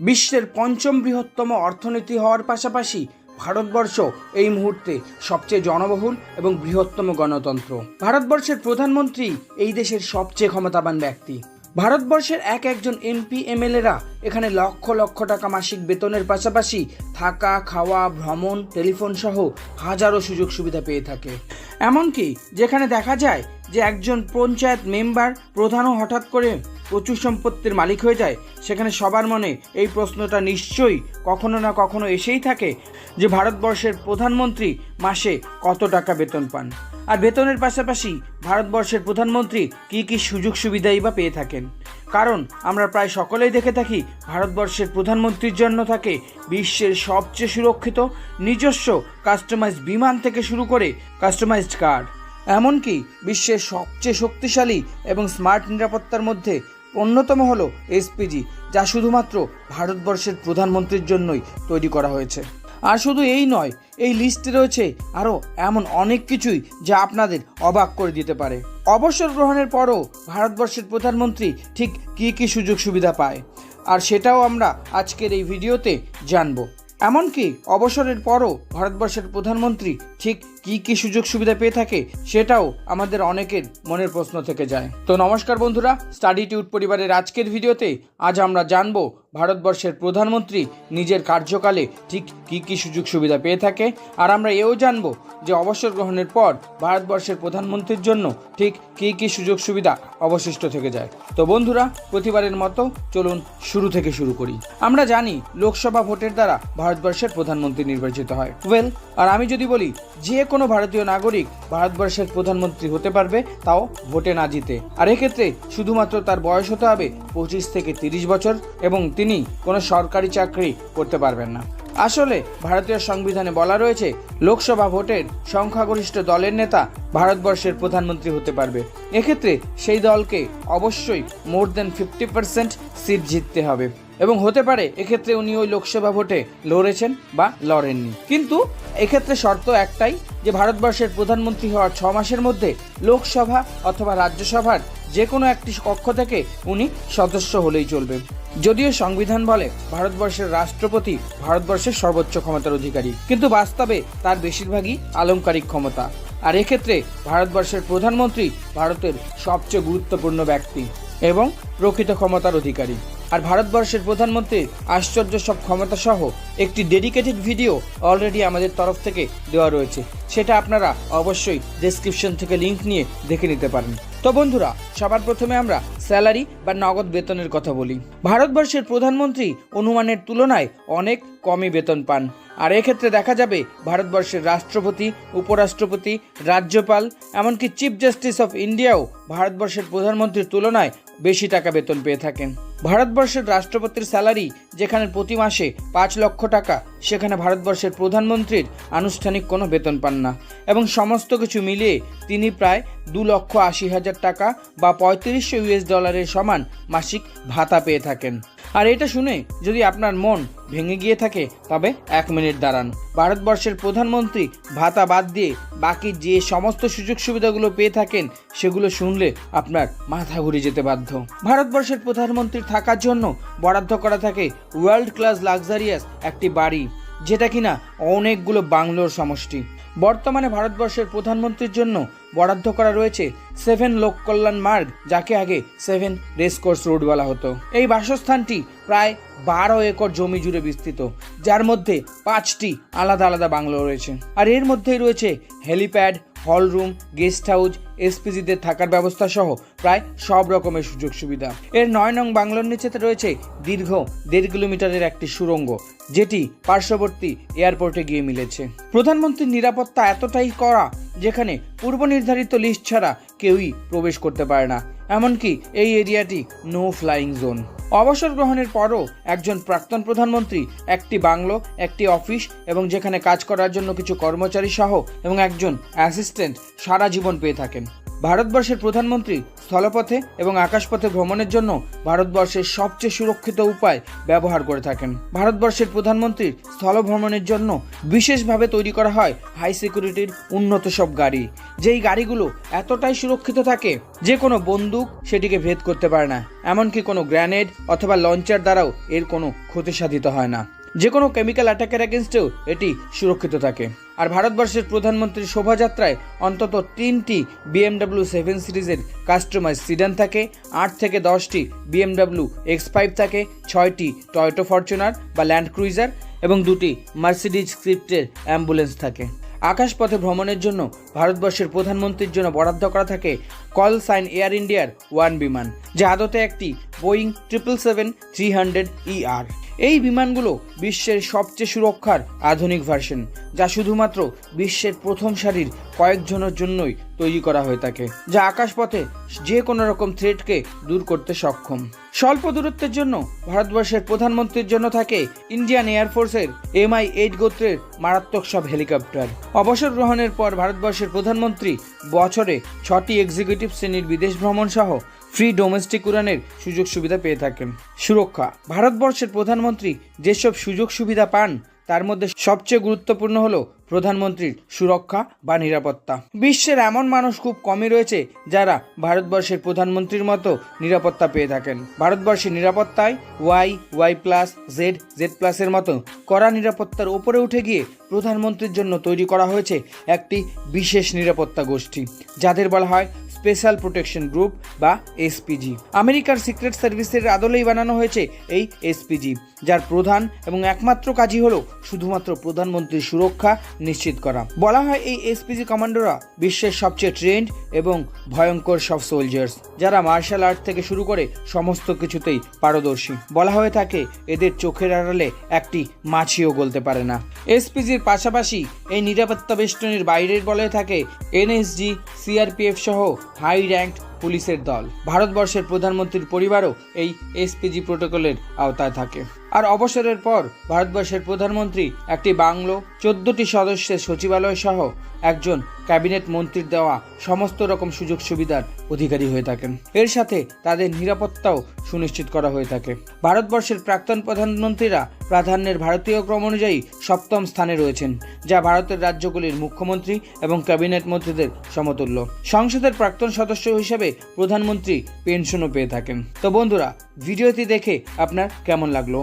বিশ্বের পঞ্চম বৃহত্তম অর্থনীতি হওয়ার পাশাপাশি ভারতবর্ষ এই মুহূর্তে সবচেয়ে জনবহুল এবং বৃহত্তম গণতন্ত্র। ভারতবর্ষের প্রধানমন্ত্রী এই দেশের সবচেয়ে ক্ষমতাবান ব্যক্তি। ভারতবর্ষের এক একজন এমপি, এমএলএরা এখানে লক্ষ লক্ষ টাকা মাসিক বেতনের পাশাপাশি থাকা, খাওয়া, ভ্রমণ, টেলিফোন সহ হাজারো সুযোগ সুবিধা পেয়ে থাকে। এমনকি যেখানে দেখা যায় যে একজন পঞ্চায়েত মেম্বার প্রধানও হঠাৎ করে প্রচুর সম্পত্তির মালিক হয়ে যায়, সেখানে সবার মনে এই প্রশ্নটা নিশ্চয়ই কখনো না কখনো এসেই থাকে যে ভারতবর্ষের প্রধানমন্ত্রী মাসে কত টাকা বেতন পান। আর বেতনের পাশাপাশি ভারতবর্ষের প্রধানমন্ত্রী কী কী সুযোগ সুবিধাই বা পেয়ে থাকেন? কারণ আমরা প্রায় সকলেই দেখে থাকি ভারতবর্ষের প্রধানমন্ত্রীর জন্য থাকে বিশ্বের সবচেয়ে সুরক্ষিত, নিজস্ব কাস্টমাইজ বিমান থেকে শুরু করে কাস্টমাইজড কার এমনকি বিশ্বের সবচেয়ে শক্তিশালী এবং স্মার্ট নিরাপত্তার মধ্যে অন্যতম হলো এসপিজি, যা শুধুমাত্র ভারতবর্ষের প্রধানমন্ত্রীর জন্যই তৈরি করা হয়েছে। আর শুধু এই নয়, এই লিস্টে রয়েছে আরও এমন অনেক কিছুই যা আপনাদের অবাক করে দিতে পারে। অবসর গ্রহণের পরও ভারতবর্ষের প্রধানমন্ত্রী ঠিক কী কী সুযোগ সুবিধা পায়, আর সেটাও আমরা আজকের এই ভিডিওতে জানব। এমনকি অবসরের পরও ভারতবর্ষের প্রধানমন্ত্রী ঠিক কি কি সুযোগ সুবিধা পেয়ে থাকে সেটাও আমাদের অনেকের মনের প্রশ্ন থেকে যায়। তো নমস্কার বন্ধুরা, স্টাডি টিউট পরিবারের আজকের ভিডিওতে আজ আমরা জানব ভারতবর্ষের প্রধানমন্ত্রী নিজের কার্যকালে ঠিক কী কী সুযোগ সুবিধা পেয়ে থাকে? আর আমরা এও জানব যে অবসর গ্রহণের পর ভারতবর্ষের প্রধানমন্ত্রীর জন্য ঠিক কী কী সুযোগ সুবিধা অবশিষ্ট থেকে যায়। তো বন্ধুরা, প্রতিবারের মতো চলুন শুরু থেকে শুরু করি। আমরা জানি লোকসভা ভোটের দ্বারা ভারতবর্ষের প্রধানমন্ত্রী নির্বাচিত হয়। ওয়েল, আর আমি যদি বলি যে কোনো ভারতীয় নাগরিক ভারতবর্ষের প্রধানমন্ত্রী হতে পারবে, তাও ভোটে না জিতে। আর এক্ষেত্রে শুধুমাত্র তার বয়স হতে হবে পঁচিশ থেকে তিরিশ বছর এবং তিনি কোনো সরকারি চাকরি করতে পারবেন না। আসলে ভারতীয় সংবিধানে বলা রয়েছে, লোকসভা ভোটের সংখ্যাগরিষ্ঠ দলের নেতা ভারতবর্ষের প্রধানমন্ত্রী হতে পারবে। এক্ষেত্রে সেই দলকে অবশ্যই more than fifty percent seat জিততে হবে। এবং হতে পারে, এক্ষেত্রে উনি ওই লোকসভা ভোটে লড়েছেন বা লড়েননি। কিন্তু এক্ষেত্রে শর্ত একটাই, যে ভারতবর্ষের প্রধানমন্ত্রী হওয়ার ছ মাসের মধ্যে লোকসভা অথবা রাজ্যসভার যে কোনো একটি কক্ষ থেকে উনি সদস্য হলেই চলবে। যদিও সংবিধান বলে ভারতবর্ষের রাষ্ট্রপতি ভারতবর্ষের সর্বোচ্চ ক্ষমতার অধিকারী। কিন্তু বাস্তবে তার বেশিরভাগই আলংকারিক ক্ষমতা। আর এক্ষেত্রে ভারতবর্ষের প্রধানমন্ত্রী ভারতের সবচেয়ে গুরুত্বপূর্ণ ব্যক্তি এবং প্রকৃত ক্ষমতার অধিকারী। আর ভারতবর্ষের প্রধানমন্ত্রীর আশ্চর্য সব ক্ষমতা সহ একটি ডেডিকেটেড ভিডিও অলরেডি আমাদের তরফ থেকে দেওয়া রয়েছে। সেটা আপনারা অবশ্যই ডেসক্রিপশন থেকে লিংক নিয়ে দেখে নিতে পারেন। তো বন্ধুরা, সবার প্রথমে আমরা স্যালারি বা নগদ বেতনের কথা বলি। ভারতবর্ষের প্রধানমন্ত্রী অনুমানের তুলনায় অনেক কমই বেতন পান। আর এক্ষেত্রে দেখা যাবে ভারতবর্ষের রাষ্ট্রপতি, উপরাষ্ট্রপতি, রাজ্যপাল, এমনকি চিফ জাস্টিস অফ ইন্ডিয়াও ভারতবর্ষের প্রধানমন্ত্রীর তুলনায় বেশি টাকা বেতন পেয়ে থাকেন। ভারতবর্ষের রাষ্ট্রপতির স্যালারি যেখানে প্রতি মাসে পাঁচ লক্ষ টাকা, সেখানে ভারতবর্ষের প্রধানমন্ত্রীর আনুষ্ঠানিক কোনো বেতন পান না। এবং সমস্ত কিছু মিলিয়ে তিনি প্রায় দু লক্ষ আশি হাজার টাকা বা পঁয়ত্রিশশো ইউএস ডলারের সমান মাসিক ভাতা পেয়ে থাকেন। আর এটা শুনে যদি আপনার মন ভেঙে গিয়ে থাকে, তবে এক মিনিট দাঁড়ান। ভারতবর্ষের প্রধানমন্ত্রী ভাতা বাদ দিয়ে বাকি যে সমস্ত সুযোগ সুবিধাগুলো পেয়ে থাকেন, সেগুলো শুনলে আপনার মাথা ঘুরে যেতে বাধ্য। ভারতবর্ষের প্রধানমন্ত্রীর থাকার জন্য বরাদ্দ করা থাকে ওয়ার্ল্ড ক্লাস লাক্সারিয়াস একটি বাড়ি, যেটা কিনা অনেকগুলো বাংলোর সমষ্টি। বর্তমানে ভারতবর্ষের প্রধানমন্ত্রীর জন্য বরাদ্দ করা রয়েছে সেভেন লোক কল্যাণ মার্গ, যাকে আগে সেভেন রেসকোর্স রোড বলা হতো। এই বাসস্থানটি প্রায় বারো একর জমি জুড়ে বিস্তৃত, যার মধ্যে পাঁচটি আলাদা আলাদা বাংলো রয়েছে। আর এর মধ্যেই রয়েছে helipad hall room, guest house, এসপিজিদের থাকার ব্যবস্থা সহ প্রায় সব রকমের সুযোগ সুবিধা। এর নয় নং বাংলোর নিচেতে রয়েছে দীর্ঘ দেড় কিলোমিটারের একটি সুড়ঙ্গ যেটি পার্শ্ববর্তী এয়ারপোর্টে গিয়ে মিলেছে। প্রধানমন্ত্রীর নিরাপত্তা এতটাই করা যেখানে পূর্ব নির্ধারিত লিস্ট ছাড়া কেউই প্রবেশ করতে পারে না। এমনকি এই এরিয়াটি নো ফ্লাইং জোন। অবসর গ্রহণের পরও একজন প্রাক্তন প্রধানমন্ত্রী, একটি বাংলো, একটি অফিস এবং যেখানে কাজ করার জন্য কিছু কর্মচারী সহ এবং একজন অ্যাসিস্ট্যান্ট সারা জীবন পেয়ে থাকেন। ভারতবর্ষের প্রধানমন্ত্রী স্থলপথে এবং আকাশপথে ভ্রমণের জন্য ভারতবর্ষের সবচেয়ে সুরক্ষিত উপায় ব্যবহার করে থাকেন। ভারতবর্ষের প্রধানমন্ত্রীর স্থল ভ্রমণের জন্য বিশেষভাবে তৈরি করা হয় হাই সিকিউরিটির উন্নত সব গাড়ি। যেই গাড়িগুলো এতটাই সুরক্ষিত থাকে যে কোনো বন্দুক সেটিকে ভেদ করতে পারে না। এমনকি কোনো গ্র্যানেড অথবা লঞ্চার দ্বারাও এর কোনো ক্ষতি সাধিত হয় না। যে কোনো কেমিক্যাল অ্যাটাকের এগেনস্টেও এটি সুরক্ষিত থাকে। আর ভারতবর্ষের প্রধানমন্ত্রীর শোভাযাত্রায় অন্তত তিনটি বিএমডাব্লিউ সেভেন সিরিজের কাস্টমাইজ সিডান থাকে, আট থেকে দশটি বিএমডাব্লিউ এক্স ফাইভ থাকে, ছয়টি টয়োটো ফরচুনার বা ল্যান্ড ক্রুইজার এবং দুটি মার্সিডিজ স্ক্রিপ্টের অ্যাম্বুলেন্স থাকে। আকাশপথে ভ্রমণের জন্য ভারতবর্ষের প্রধানমন্ত্রীর জন্য বরাদ্দ করা থাকে কল সাইন এয়ার ইন্ডিয়ার ওয়ান বিমান, যা আদতে একটি Boeing triple seven three hundred ER এই বিমানগুলো বিশ্বের সবচেয়ে সুরক্ষার আধুনিক ভার্সন যা শুধুমাত্র বিশ্বের প্রথম সারির কয়েকজনের জন্যই তৈরি করা হয়ে থাকে, যা আকাশপথে যে কোনো রকম থ্রেটকে দূর করতে সক্ষম। স্বল্প দূরত্বের জন্য ভারতবর্ষের প্রধানমন্ত্রীর জন্য থাকে ইন্ডিয়ান এয়ারফোর্সের এমআই এইট গোত্রের মারাত্মক সব হেলিকপ্টার। অবসর গ্রহণের পর ভারতবর্ষের প্রধানমন্ত্রী বছরে ছটি এক্সিকিউটিভ শ্রেণির বিদেশ ভ্রমণ সহ ফ্রি ডোমেস্টিক উড়ানের সুযোগ সুবিধা পেয়ে থাকেন। সুরক্ষা। ভারতবর্ষের প্রধানমন্ত্রী যেসব সুযোগ সুবিধা পান, তার মধ্যে সবচেয়ে গুরুত্বপূর্ণ হলো প্রধানমন্ত্রীর সুরক্ষা বা নিরাপত্তা। বিশ্বের এমন মানুষ খুব কমই রয়েছে যারা ভারতবর্ষের প্রধানমন্ত্রীর মতো নিরাপত্তা পেয়ে থাকেন। ভারতবর্ষের নিরাপত্তায় Y Y plus, Z Z প্লাসের মতো কড়া নিরাপত্তার ওপরে উঠে গিয়ে প্রধানমন্ত্রীর জন্য তৈরি করা হয়েছে একটি বিশেষ নিরাপত্তা গোষ্ঠী, যাদের বলা হয় স্পেশাল প্রোটেকশন গ্রুপ বা এসপিজি। আমেরিকার সিক্রেট সার্ভিসের আদলেই বানানো হয়েছে এই এসপিজি, যার প্রধান এবং একমাত্র কাজই হলো শুধুমাত্র প্রধানমন্ত্রীর সুরক্ষা নিশ্চিত করা। বলা হয় এই এসপিজি কমান্ডোরা বিশ্বের সবচেয়ে ট্রেন্ড এবং ভয়ঙ্কর সব সোলজার্স যারা মার্শাল আর্ট থেকে শুরু করে সমস্ত কিছুতেই পারদর্শী। বলা হয়ে থাকে, এদের চোখের আড়ালে একটি মাছিও গলতে পারে না। এসপিজির পাশাপাশি এই নিরাপত্তা বেষ্টনীর বাইরের বলে থাকে এনএসজি সিআরপিএফ সহ হাই র্যাঙ্ক পুলিশের দল। ভারতবর্ষের প্রধানমন্ত্রীর পরিবারও এই এসপিজি প্রোটোকলের আওতায় থাকে। আর অবসরের পর ভারতবর্ষের প্রধানমন্ত্রী, একটি বাংলো, চোদ্দটি সদস্যের সচিবালয় সহ একজন ক্যাবিনেট মন্ত্রীর দেওয়া সমস্ত রকম সুযোগ সুবিধার অধিকারী হয়ে থাকেন। এর সাথে তাদের নিরাপত্তাও সুনিশ্চিত করা হয়ে থাকে। ভারতবর্ষের প্রাক্তন প্রধানমন্ত্রীরা প্রাধান্যের ভারতীয় ক্রম অনুযায়ী সপ্তম স্থানে রয়েছেন, যা ভারতের রাজ্যগুলির মুখ্যমন্ত্রী এবং ক্যাবিনেট মন্ত্রীদের সমতুল্য। সংসদের প্রাক্তন সদস্য হিসেবে প্রধানমন্ত্রী পেনশনও পেয়ে থাকেন। তো বন্ধুরা, ভিডিওটি দেখে আপনার কেমন লাগল?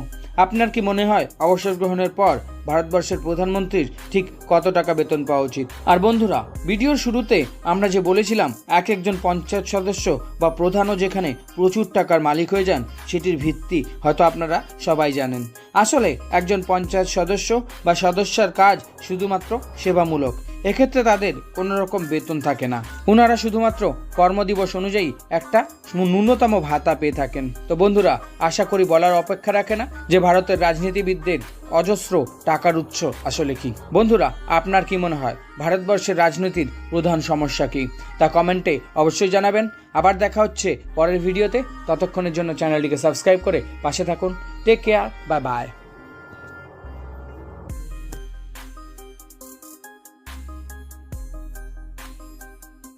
আপনার কি মনে হয় অবসর গ্রহণের পর ভারতবর্ষের প্রধানমন্ত্রীর ঠিক কত টাকা বেতন পাওয়া উচিত? আর বন্ধুরা, ভিডিওর শুরুতে আমরা যে বলেছিলাম, এক একজন পঞ্চায়েত সদস্য বা প্রধানও যেখানে প্রচুর টাকার মালিক হয়ে যান, সেটির ভিত্তি হয়তো আপনারা সবাই জানেন। আসলে একজন পঞ্চায়েত সদস্য বা সদস্যার কাজ শুধুমাত্র সেবামূলক। এক্ষেত্রে তাদের কোনো রকম বেতন থাকে না। ওনারা শুধুমাত্র কর্মদিবস অনুযায়ী একটা ন্যূনতম ভাতা পেয়ে থাকেন। তো বন্ধুরা, আশা করি বলার অপেক্ষা রাখে না যে ভারতের রাজনীতিবিদদের অজস্র টাকার উৎস আসলে কি। বন্ধুরা, আপনার কি মনে হয়, ভারতবর্ষের রাজনীতির প্রধান সমস্যা কি? তা কমেন্টে অবশ্যই জানাবেন। আবার দেখা হচ্ছে পরের ভিডিওতে। ততক্ষণের জন্য চ্যানেলটিকে সাবস্ক্রাইব করে পাশে থাকুন। Take care, bye bye.